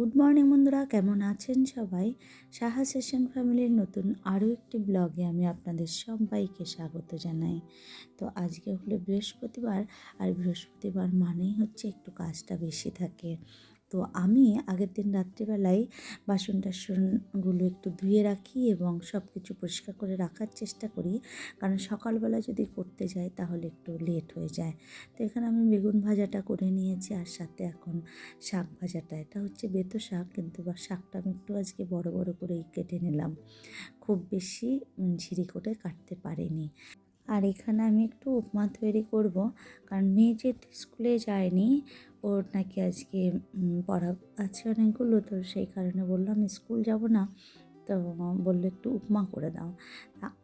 Good morning বন্ধুরা, কেমন আছেন সবাই? সাহা সেশন ফ্যামিলির নতুন আরও একটি ব্লগে আমি আপনাদের সবাইকে স্বাগত জানাই। তো আজকে হলো বৃহস্পতিবার, আর বৃহস্পতিবার মানেই হচ্ছে একটু কাজটা বেশি থাকে। তো আমি আগের দিন রাত্রিবেলায় বাসন টাসনগুলো একটু ধুয়ে রাখি এবং সব কিছু পরিষ্কার করে রাখার চেষ্টা করি। কারণ সকালবেলা যদি করতে যাই তাহলে একটু লেট হয়ে যায়। তো এখানে আমি বেগুন ভাজাটা করে নিয়েছি আর সাথে এখন শাক ভাজাটা। এটা হচ্ছে বেতো শাক কিন্তু বা শাকটা আমি একটু আজকে বড় বড় করেই কেটে নিলাম। খুব বেশি ঝিরি করে কাটতে পারিনি। আর এখানে আমি একটু উপমা তৈরি করব। কারণ মেয়ে যেহেতু স্কুলে যায়নি ওর নাকি আজকে পড়া আছে অনেকগুলো, তো সেই কারণে বললাম, স্কুল যাব না। তো বলল, একটু উপমা করে দাও।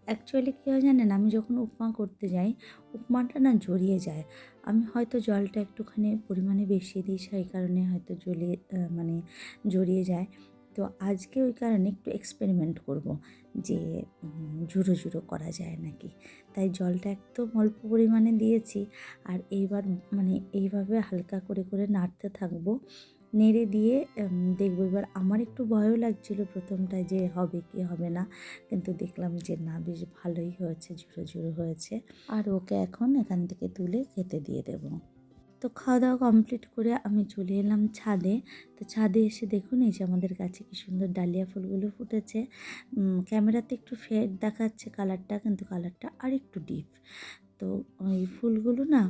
অ্যাকচুয়ালি কী হয় জানেন, আমি যখন উপমা করতে যাই, উপমাটা না জড়িয়ে যায়। আমি হয়তো জলটা একটুখানি পরিমাণে বেশি দিই, সেই কারণে হয়তো জলিয়ে মানে জড়িয়ে যায়। তো আজকে ওই কারণে একটু এক্সপেরিমেন্ট করব যে ঝুড়ো ঝুড়ো করা যায় নাকি? তাই জলটা একদম অল্প পরিমাণে দিয়েছি আর এইবার মানে এইভাবে হালকা করে করে নাড়তে থাকব। নেড়ে দিয়ে দেখব এবার আমার একটু ভয়ও লাগছিল প্রথমটা যে হবে কি হবে না, কিন্তু দেখলাম যে না, বেশ ভালোই হয়েছে ঝুড়ো ঝুড়ো হয়েছে। আর ওকে এখন এখান থেকে তুলে খেতে দিয়ে দেবো। তো খাওয়া দাওয়া কমপ্লিট করে আমি চলে এলাম ছাদে। তো ছাদে এসে দেখুন, এই যে আমাদের গাছে কি সুন্দর ডালিয়া ফুলগুলো ফুটেছে। ক্যামেরাতে একটু ফেড দেখাচ্ছে কালারটা কিন্তু কালারটা আর একটু ডিপ তো ওই ফুলগুলো না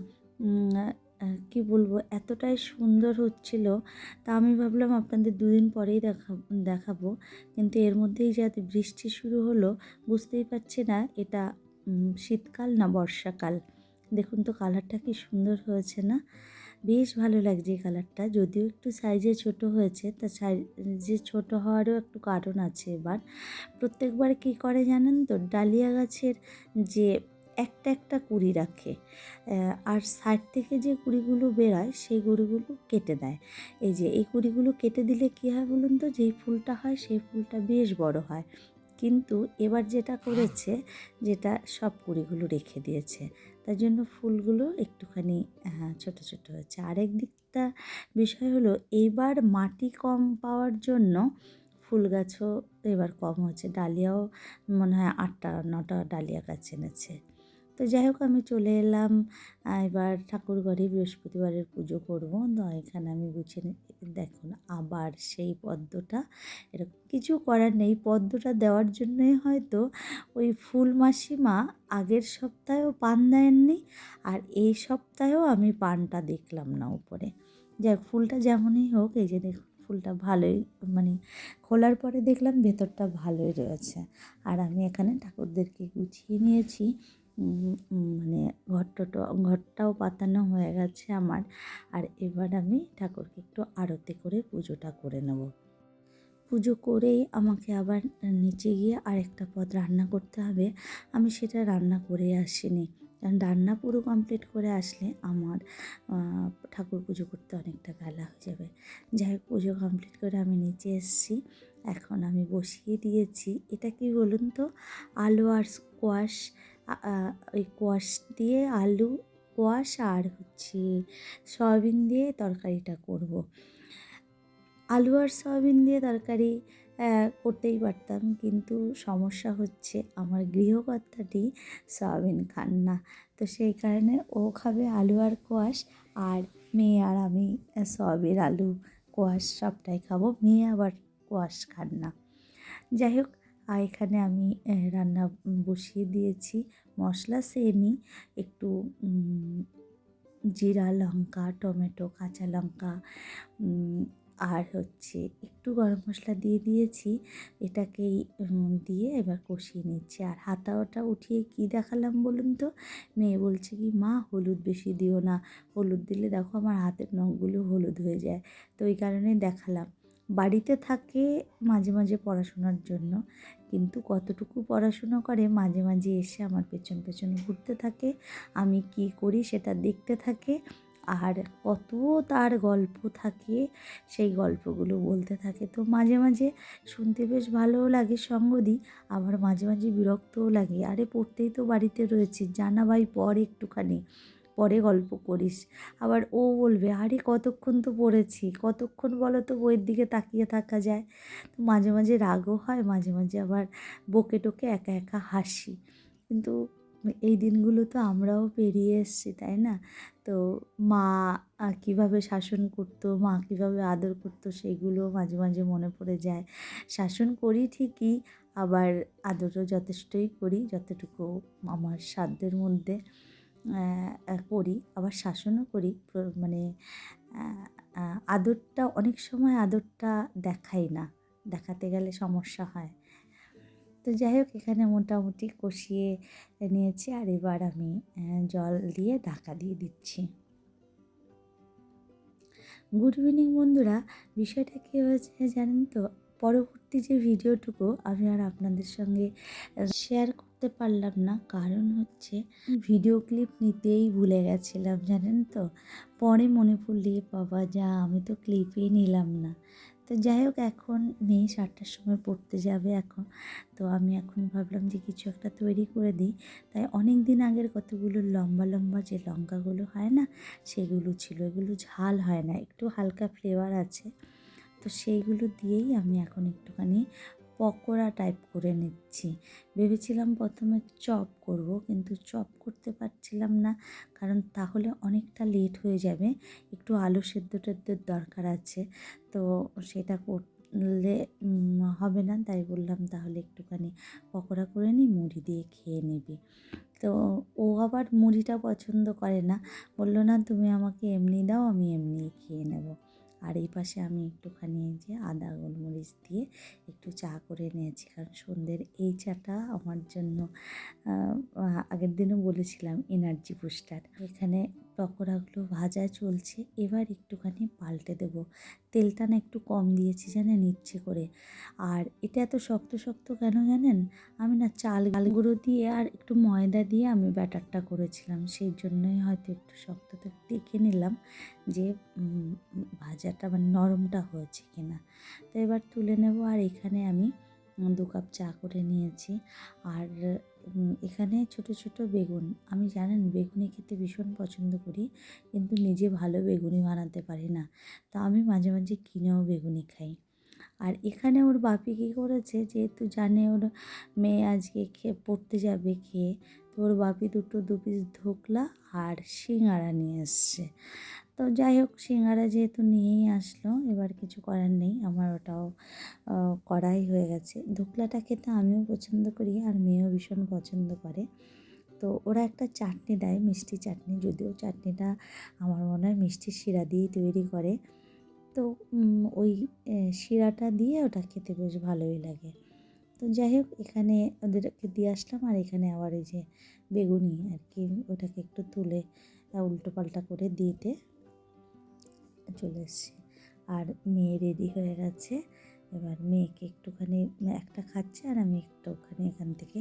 কি বলব, এতটাই সুন্দর হচ্ছিল, তা আমি ভাবলাম আপনাদের দুদিন পরেই দেখা, দেখাবো। কিন্তু এর মধ্যেই যাতে বৃষ্টি শুরু হলো, বুঝতেই পারছি না, এটা শীতকাল না বর্ষাকাল। দেখুন তো কালারটা কি সুন্দর হয়েছে না? বেশ ভালো লাগছে এই কালারটা। যদিও একটু সাইজে ছোট হয়েছে, তা সাইজে ছোট হওয়ারও একটু কারণ আছে এবার। প্রত্যেকবার কি করে জানেন তো? ডালিয়া গাছের যে একটা একটা কুড়ি রাখে আর সাইড থেকে যে কুড়িগুলো বেরায়, সেই কুড়িগুলো কেটে দেয়। এই যে, এই কুড়িগুলো কেটে দিলে কী হয় বলুন তো? যেই ফুলটা হয়, সেই ফুলটা বেশ বড় হয়। কিন্তু এবার যেটা করেছে, যেটা সব কুড়িগুলো রেখে দিয়েছে। তার জন্য ফুলগুলো একটুখানি হ্যাঁ, ছোট ছোট হয়েছে। আরেক দিকটা বিষয় হলো এইবার মাটি কম পাওয়ার জন্য ফুল গাছও এবার কম হচ্ছে। ডালিয়াও মনে হয় আটটা নটা ডালিয়া গাছ এনেছে। তো যাই হোক, আমি চলে এলাম। এবার ঠাকুর ঘরে বৃহস্পতিবারের পুজো করব। তো এখানে আমি গুছিয়ে দেখুন আবার সেই পদ্মটা। এরকম কিছু করার নেই। পদ্মটা দেওয়ার জন্যই হয়তো ওই ফুল মাসিমা আগের সপ্তাহেও পান দেননি আর এই সপ্তাহেও আমি পানটা দেখলাম না উপরে। যাক ফুলটা যেমনই হোক, এই যে দেখুন ফুলটা ভালোই মানে খোলার পরে দেখলাম ভেতরটা ভালোই রয়েছে। আর আমি এখানে ঠাকুরদেরকে গুছিয়ে নিয়েছি। মানে ঘরটা ঘরটাও পাতানো হয়ে গেছে আমার। আর এবার আমি ঠাকুরকে একটু আরতি করে পুজোটা করে নেব। পুজো করেই আমাকে আবার নিচে গিয়ে আরেকটা পদ রান্না করতে হবে। আমি সেটা রান্না করে আসিনি। কারণ রান্না পুরো কমপ্লিট করে আসলে আমার ঠাকুর পুজো করতে অনেকটা বেলা হয়ে যাবে। যাই হোক, পুজো কমপ্লিট করে আমি নিচে এসেছি। এখন আমি বসিয়ে দিয়েছি। এটা কি বলুন তো? আলু আর স্কোয়াশ ওই কোয়াশ দিয়ে আলু কোয়াশ আর হচ্ছে সয়াবিন দিয়ে তরকারিটা করব। আলু আর সয়াবিন দিয়ে তরকারি করতেই পারতাম কিন্তু সমস্যা হচ্ছে আমার গৃহকর্তাটি সয়াবিন খান না। তো সেই কারণে ও খাবে আলু আর কোয়াশ আর মেয়ে আর আমি সয়াবিন, আলু কোয়াশ সবটাই খাব। মেয়ে আবার কোয়াশ খান না। যাই হোক আর এখানে আমি রান্না বসিয়ে দিয়েছি। মশলা সেমই একটু জিরা লঙ্কা, টমেটো, কাঁচা লঙ্কা আর হচ্ছে একটু গরম মশলা দিয়ে দিয়েছি। এটাকেই দিয়ে এবার কষিয়ে নিচ্ছি। আর হাতাওটা উঠিয়ে কি দেখালাম বলুন তো? মেয়ে বলছে কি, মা, হলুদ বেশি দিও না। হলুদ দিলে দেখো আমার হাতের নখগুলো হলুদ হয়ে যায়। তো ওই কারণে দেখালাম। বাড়িতে থাকে মাঝে মাঝে পড়াশোনার জন্য। কিন্তু কতটুকু পড়াশুনো করে মাঝে মাঝে এসে আমার পেছন পেছন ঘুরতে থাকে। আমি কি করি সেটা দেখতে থাকে। আর কত তার গল্প থাকে, সেই গল্পগুলো বলতে থাকে। তো মাঝে মাঝে শুনতে বেশ ভালোও লাগে সঙ্গ দিই আবার মাঝে মাঝে বিরক্তও লাগে। আরে পড়তেই তো বাড়িতে রয়েছে জানা ভাই পর একটুখানি। পরে গল্প করিস। আবার ও বলবে, আরে কতক্ষণ তো পড়েছি, কতক্ষণ বলো তো বইয়ের দিকে তাকিয়ে থাকা যায়? তো মাঝে মাঝে রাগও হয়, মাঝে মাঝে আবার বকে টোকে একা একা হাসি। কিন্তু এই দিনগুলো তো আমরাও পেরিয়ে এসেছি, তাই না? তো মা কীভাবে শাসন করতো, মা কীভাবে আদর করতো সেইগুলো মাঝে মাঝে মনে পড়ে যায়। শাসন করি ঠিকই, আবার আদরও যথেষ্টই করি, যতটুকু আমার সাধ্যের মধ্যে। করি, আবার শাসনও করি মানে আদরটা, অনেক সময় আদরটা দেখাই না, দেখাতে গেলে সমস্যা হয়। তো যাই হোক, এখানে মোটামুটি কষিয়ে নিয়েছি, আর এবার আমি জল দিয়ে ঢাকা দিয়ে দিচ্ছি। গুড ইভিনিং বন্ধুরা, বিষয়টা কী হয়েছে জানেন তো? পরবর্তী যে ভিডিওটুকু আমি আর আপনাদের সঙ্গে শেয়ার করতে পারলাম না, কারণ হচ্ছে ভিডিও ক্লিপ নিতেই ভুলে গেছিলাম, জানেন তো? পরে মনে পড়লে বাবা, যা, আমি তো ক্লিপই নিলাম না। তো যাই হোক, এখন মেয়ে সাতটার সময় পড়তে যাবে এখন। তো আমি এখন ভাবলাম যে কিছু একটা তৈরি করে দিই। তাই অনেক দিন আগের কতগুলো লম্বা লম্বা যে লঙ্কাগুলো হয় না, সেগুলো ছিল। এগুলো ঝাল হয় না, একটু হালকা ফ্লেভার আছে। তো সেইগুলো দিয়েই আমি এখন একটুখানি পকোড়া টাইপ করে নিচ্ছি। ভেবেছিলাম প্রথমে চপ করব, কিন্তু চপ করতে পারছিলাম না, কারণ তাহলে অনেকটা লেট হয়ে যাবে, একটু আলু সেদ্ধ টেদ্ধের দরকার আছে, তো সেটা করলে হবে না, তাই বললাম তাহলে একটুখানি পকোড়া করে নিই, মুড়ি দিয়ে খেয়ে নিবি। তো ও আবার মুড়িটা পছন্দ করে না, বলল, না, তুমি আমাকে এমনি দাও, আমি এমনি খেয়ে নেব। আর এই পাশে আমি একটুখানি যে আদা, গোলমরিচ দিয়ে একটু চা করে নিয়েছি। কারণ সন্ধ্যের এই চাটা আমার জন্য আগের দিনও বলেছিলাম এনার্জি বুস্টার এখানে পকোড়াগুলো ভাজা চলছে, এবার একটুখানি পাল্টে দেব। তেলটা না একটু কম দিয়েছি জানেন ইচ্ছে করে। আর এটা এত শক্ত শক্ত কেন জানেন? আমি না চাল গাল গুঁড়ো দিয়ে আর একটু ময়দা দিয়ে আমি ব্যাটারটা করেছিলাম, সেই জন্যই হয়তো একটু শক্ততা দেখে নিলাম যে ভাজাটা মানে নরমটা হয়েছে কিনা। তো এবার তুলে নেব, আর এখানে আমি দু কাপ চা করে নিয়েছি। আর এখানে ছোট ছোট বেগুন। আমি জানেন বেগুনি খেতে ভীষণ পছন্দ করি, কিন্তু নিজে ভালো বেগুনি বানাতে পারি না। তা আমি মাঝে মাঝে কিনেও বেগুনি খাই। আর এখানে ওর বাপি কী করেছে, যেহেতু জানে ওর মেয়ে আজকে খেয়ে, পড়তে যাবে খেয়ে, তো ওর বাপি দুটো দু পিস ধোকলা আর সিঙাড়া নিয়ে এসছে। তো যাই হোক, সিঙ্গারা যেহেতু নিয়েই আসলো, এবার কিছু করার নেই। আমার ওটাও করাই হয়ে গেছে। ধোকলাটা খেতে আমিও পছন্দ করি আর মেয়েও ভীষণ পছন্দ করে। তো ওরা একটা চাটনি দেয়, মিষ্টি চাটনি। যদিও চাটনিটা আমার মনে হয় মিষ্টি শিরা দিয়েই তৈরি করে। তো ওই শিরাটা দিয়ে ওটা খেতে বেশ ভালোই লাগে। তো যাই হোক, এখানে ওদেরকে দিয়ে আসলাম আর এখানে আবার এই যে বেগুনি আর কি, ওটাকে একটু তুলে উল্টো পাল্টা করে দিতে। চলে এসেছি। আর মেয়ে রেডি হয়ে গেছে। এবার মেয়েকে একটুখানি একটা খাচ্ছে আর আমি একটুখানি এখান থেকে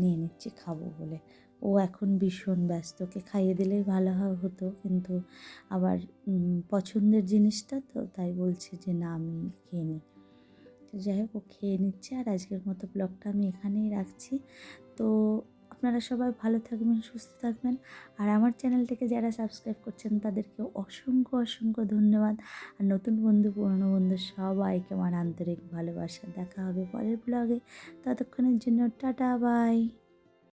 নিয়ে নিচ্ছি খাব বলে। ও এখন ভীষণ ব্যস্ত। ওকে খাইয়ে দিলেই ভালো হতো। কিন্তু আবার পছন্দের জিনিসটা তো তাই বলছে যে না, আমি খেয়ে নিই। যাই হোক, ও খেয়ে নিচ্ছে। আর আজকের মতো ব্লগটা আমি এখানেই রাখছি। তো আপনারা সবাই ভালো থাকবেন, সুস্থ থাকবেন। আর আমার চ্যানেলটিকে যারা সাবস্ক্রাইব করছেন, তাদেরকে অসংখ্য অসংখ্য ধন্যবাদ। আর নতুন বন্ধু, পুরনো বন্ধু সবাইকে আমার আন্তরিক ভালোবাসা। দেখা হবে পরের ব্লগে ততক্ষণের জন্য টাটা বাই